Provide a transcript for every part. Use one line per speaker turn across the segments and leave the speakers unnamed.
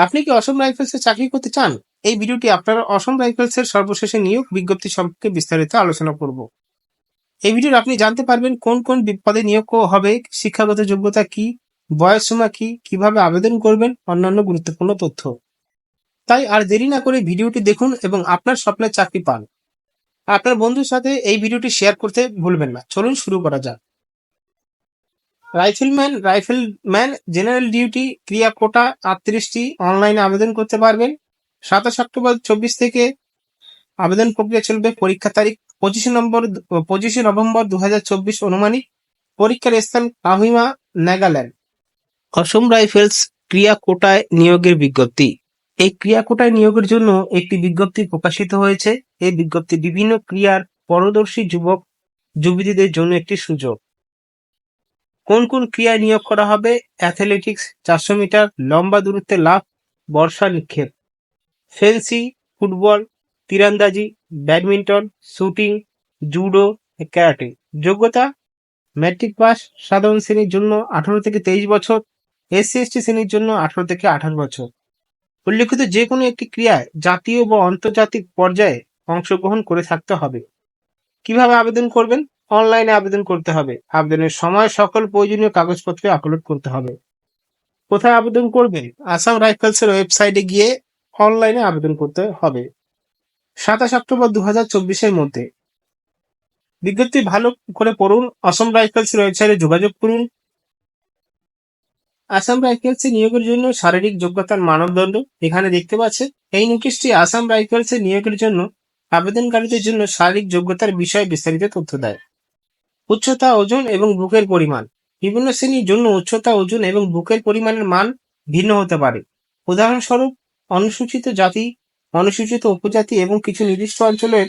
আপনি কি অসম রাইফেলসে চাকরি করতে চান? এই ভিডিওটি আপনার অসম রাইফেলসের সর্বশেষে নিয়োগ বিজ্ঞপ্তি সম্পর্কে বিস্তারিত আলোচনা করব। এই ভিডিওর আপনি জানতে পারবেন কোন কোন বি- পদে নিয়োগ হবে, শিক্ষাগত যোগ্যতা কি, বয়স সীমা কি, কীভাবে আবেদন করবেন, অন্যান্য গুরুত্বপূর্ণ তথ্য। তাই আর দেরি না করে ভিডিওটি দেখুন এবং আপনার স্বপ্নের চাকরি পান। আপনার বন্ধুর সাথে এই ভিডিওটি শেয়ার করতে ভুলবেন না। চলুন শুরু করা যাক। রাইফেলম্যান রাইফেলম্যান জেনারেল ডিউটি ক্রিয়া কোটা আটত্রিশটি অনলাইনে আবেদন করতে পারবেন। সাতাশ অক্টোবর চব্বিশ থেকে আবেদন প্রক্রিয়া চলবে। পরীক্ষা তারিখ পঁচিশে নম্বর, পঁচিশে নভেম্বর দু অনুমানিক পরীক্ষার স্থান কাহিমা নাগাল্যান্ড। অসম রাইফেলস ক্রিয়া কোটায় নিয়োগের বিজ্ঞপ্তি। এই ক্রিয়া কোটায় নিয়োগের জন্য একটি বিজ্ঞপ্তি প্রকাশিত হয়েছে। এই বিজ্ঞপ্তি বিভিন্ন ক্রিয়ার পরদর্শী যুবক, যুবতীদের জন্য একটি সুযোগ। কোন কোন ক্রিয়ায় নিয়োগ করা হবে? অ্যাথলেটিক্স চারশো মিটার, লম্বা দূরত্বে লাফ, বর্ষা নিক্ষেপ। ফেন্সি, ফুটবল, তীরন্দাজি, ব্যাডমিন্টন, শুটিং, জুডো, ক্যারাটে। যোগ্যতা? ম্যাট্রিক পাস সাধারণ শ্রেণির জন্য আঠারো থেকে তেইশ বছর এসসি এসটি শ্রেণির জন্য আঠারো থেকে আঠাশ বছর। উল্লেখিত যে কোনো একটি ক্রিয়ায় জাতীয় বা আন্তর্জাতিক পর্যায়ে অংশগ্রহণ করে থাকতে হবে। কীভাবে আবেদন করবেন? অনলাইনে আবেদন করতে হবে। আবেদনের সময় সকল প্রয়োজনীয় কাগজপত্র আপলোড করতে হবে। কোথায় আবেদন করবেন? আসাম রাইফেলসের ওয়েবসাইটে গিয়ে অনলাইনে আবেদন করতে হবে। সাতাশ অক্টোবর দু হাজার চব্বিশের মধ্যে। বিজ্ঞপ্তি ভালো করে পড়ুন অসম রাইফেলসের ওয়েবসাইটে যোগাযোগ করুন। আসাম রাইফেলসে নিয়োগের জন্য শারীরিক যোগ্যতার মানদণ্ড এখানে দেখতে পাচ্ছেন। এই নোটিশটি আসাম রাইফেলসে নিয়োগের জন্য আবেদনকারীদের জন্য শারীরিক যোগ্যতার বিষয়ে বিস্তারিত তথ্য দেয়। উচ্চতা, ওজন এবং বুকের পরিমাণ। বিভিন্ন শ্রেণির জন্য উচ্চতা, ওজন এবং বুকের পরিমাণের মান ভিন্ন হতে পারে। উদাহরণস্বরূপ, অনুসূচিত জাতি, অনুসূচিত উপজাতি এবং কিছু নির্দিষ্ট অঞ্চলের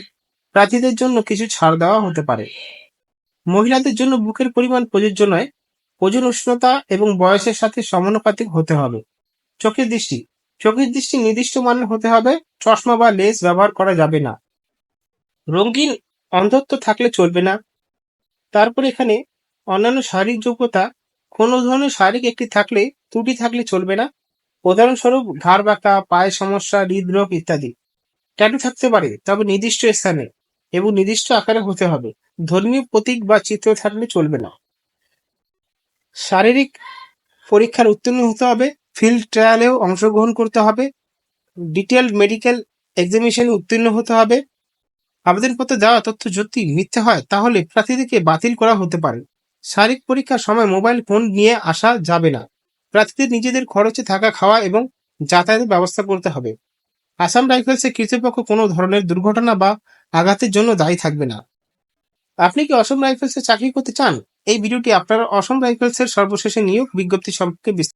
প্রার্থীদের জন্য কিছু ছাড় দেওয়া হতে পারে। মহিলাদের জন্য বুকের পরিমাণ প্রযোজ্য নয়। ওজন, উষ্ণতা এবং বয়সের সাথে সমানুপাতিক হতে হবে। চোখের দৃষ্টি। চোখের দৃষ্টি নির্দিষ্ট মানের হতে হবে। চশমা বা লেন্স ব্যবহার করা যাবে না। রঙিন অন্ধত্ব থাকলে চলবে না। তারপর এখানে অন্যান্য শারীরিক যোগ্যতা, কোনো ধরনের শারীরিক একটি থাকলে, ত্রুটি থাকলে চলবে না। উদাহরণস্বরূপ, ঘাড় বাঁকা, পায়ের সমস্যা, হৃদরোগ ইত্যাদি। ট্যাটু থাকতে পারে? তবে নির্দিষ্ট স্থানে এবং নির্দিষ্ট আকারে হতে হবে। ধর্মীয় প্রতীক বা চিত্র থাকলে চলবে না। শারীরিক পরীক্ষার উত্তীর্ণ হতে হবে। ফিল্ড ট্রায়ালেও অংশগ্রহণ করতে হবে। ডিটেল মেডিকেল এক্সামিনেশনে উত্তীর্ণ হতে হবে। আবেদনপত্রে দেওয়া তথ্য যদি মিথ্যে হয়, তাহলে প্রার্থীদেরকে বাতিল করা হতে পারে। শারীরিক পরীক্ষার সময় মোবাইল ফোন নিয়ে আসা যাবে না। প্রার্থীদের নিজেদের খরচে থাকা খাওয়া এবং যাতায়াতের ব্যবস্থা করতে হবে। আসাম রাইফেলসের কর্তৃপক্ষ কোনো ধরনের দুর্ঘটনা বা আঘাতের জন্য দায়ী থাকবে না। আপনি কি অসম রাইফেলসে চাকরি করতে চান? এই ভিডিওটি আপনার অসম রাইফেলসের সর্বশেষে নিয়োগ বিজ্ঞপ্তি সম্পর্কে